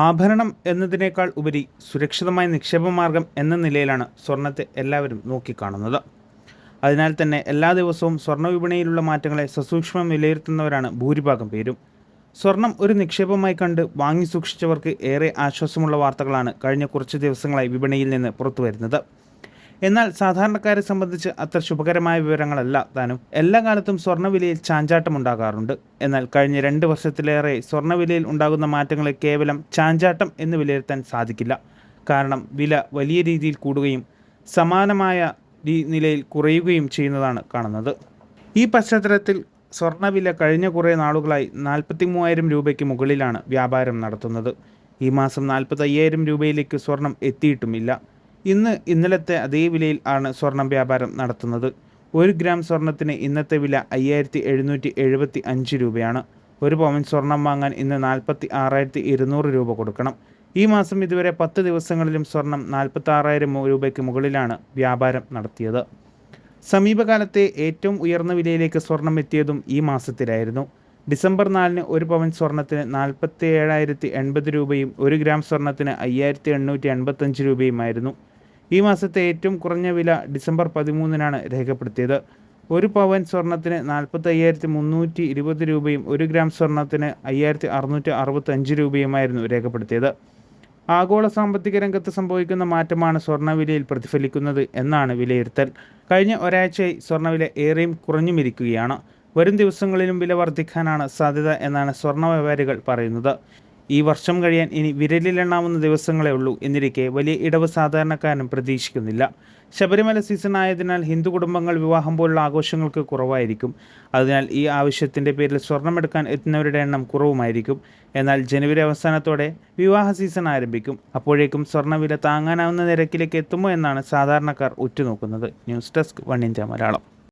ആഭരണം എന്നതിനേക്കാൾ ഉപരി സുരക്ഷിതമായ നിക്ഷേപ മാർഗം എന്ന നിലയിലാണ് സ്വർണത്തെ എല്ലാവരും നോക്കിക്കാണുന്നത്. അതിനാൽ തന്നെ എല്ലാ ദിവസവും സ്വർണ വിപണിയിലുള്ള മാറ്റങ്ങളെ സസൂക്ഷ്മം വിലയിരുത്തുന്നവരാണ് ഭൂരിഭാഗം പേരും. സ്വർണം ഒരു നിക്ഷേപമായി കണ്ട് വാങ്ങി സൂക്ഷിച്ചവർക്ക് ഏറെ ആശ്വാസമുള്ള വാർത്തകളാണ് കഴിഞ്ഞ കുറച്ച് ദിവസങ്ങളായി വിപണിയിൽ നിന്ന് പുറത്തുവരുന്നത്. എന്നാൽ സാധാരണക്കാരെ സംബന്ധിച്ച് അത്ര ശുഭകരമായ വിവരങ്ങളല്ല താനും. എല്ലാ കാലത്തും സ്വർണവിലയിൽ ചാഞ്ചാട്ടം ഉണ്ടാകാറുണ്ട്. എന്നാൽ കഴിഞ്ഞ രണ്ട് വർഷത്തിലേറെ സ്വർണവിലയിൽ ഉണ്ടാകുന്ന മാറ്റങ്ങളെ കേവലം ചാഞ്ചാട്ടം എന്ന് വിലയിരുത്താൻ സാധിക്കില്ല. കാരണം വില വലിയ രീതിയിൽ കൂടുകയും സമാനമായ നിലയിൽ കുറയുകയും ചെയ്യുന്നതാണ് കാണുന്നത്. ഈ പശ്ചാത്തലത്തിൽ സ്വർണവില കഴിഞ്ഞ കുറേ നാളുകളായി നാൽപ്പത്തി മൂവായിരം രൂപയ്ക്ക് മുകളിലാണ് വ്യാപാരം നടത്തുന്നത്. ഈ മാസം നാൽപ്പത്തയ്യായിരം രൂപയിലേക്ക് സ്വർണം എത്തിയിട്ടുമില്ല. ഇന്ന് ഇന്നലത്തെ അതേ വിലയിൽ ആണ് സ്വർണം വ്യാപാരം നടത്തുന്നത്. ഒരു ഗ്രാം സ്വർണത്തിന് ഇന്നത്തെ വില അയ്യായിരത്തി എഴുന്നൂറ്റി എഴുപത്തി അഞ്ച് രൂപയാണ്. ഒരു പവൻ സ്വർണം വാങ്ങാൻ ഇന്ന് നാൽപ്പത്തി ആറായിരത്തി ഇരുന്നൂറ് രൂപ കൊടുക്കണം. ഈ മാസം ഇതുവരെ പത്ത് ദിവസങ്ങളിലും സ്വർണം നാൽപ്പത്തി ആറായിരം രൂപയ്ക്ക് മുകളിലാണ് വ്യാപാരം നടത്തിയത്. സമീപകാലത്തെ ഏറ്റവും ഉയർന്ന വിലയിലേക്ക് സ്വർണം എത്തിയതും ഈ മാസത്തിലായിരുന്നു. ഡിസംബർ നാലിന് ഒരു പവൻ സ്വർണത്തിന് നാൽപ്പത്തി ഏഴായിരത്തി എൺപത് രൂപയും ഒരു ഗ്രാം സ്വർണത്തിന് അയ്യായിരത്തി എണ്ണൂറ്റി എൺപത്തഞ്ച് രൂപയുമായിരുന്നു. ഈ മാസത്തെ ഏറ്റവും കുറഞ്ഞ വില ഡിസംബർ പതിമൂന്നിനാണ് രേഖപ്പെടുത്തിയത്. ഒരു പവൻ സ്വർണത്തിന് നാൽപ്പത്തി അയ്യായിരത്തി മുന്നൂറ്റി ഇരുപത് രൂപയും ഒരു ഗ്രാം സ്വർണത്തിന് അയ്യായിരത്തി അറുന്നൂറ്റി അറുപത്തഞ്ച് രൂപയുമായിരുന്നു രേഖപ്പെടുത്തിയത്. ആഗോള സാമ്പത്തിക രംഗത്ത് സംഭവിക്കുന്ന മാറ്റമാണ് സ്വർണവിലയിൽ പ്രതിഫലിക്കുന്നത് എന്നാണ് വിലയിരുത്തൽ. കഴിഞ്ഞ ഒരാഴ്ചയായി സ്വർണവില ഏറെയും കുറഞ്ഞുമിരിക്കുകയാണ്. വരും ദിവസങ്ങളിലും വില വർദ്ധിക്കാനാണ് സാധ്യത എന്നാണ് സ്വർണ വ്യാപാരികൾ പറയുന്നത്. ഈ വർഷം കഴിയാൻ ഇനി വിരലിലെണ്ണാവുന്ന ദിവസങ്ങളേ ഉള്ളൂ എന്നിരിക്കെ വലിയ ഇടവ് സാധാരണക്കാരനും പ്രതീക്ഷിക്കുന്നില്ല. ശബരിമല സീസൺ ആയതിനാൽ ഹിന്ദു കുടുംബങ്ങൾ വിവാഹം പോലുള്ള ആഘോഷങ്ങൾക്ക് കുറവായിരിക്കും. അതിനാൽ ഈ ആവശ്യത്തിന്റെ പേരിൽ സ്വർണമെടുക്കാൻ എത്തുന്നവരുടെ എണ്ണം കുറവുമായിരിക്കും. എന്നാൽ ജനുവരി അവസാനത്തോടെ വിവാഹ സീസൺ ആരംഭിക്കും. അപ്പോഴേക്കും സ്വർണവില താങ്ങാനാവുന്ന നിരക്കിലേക്ക് എത്തുമോ എന്നാണ് സാധാരണക്കാർ ഉറ്റുനോക്കുന്നത്. News desk one India Malayalam.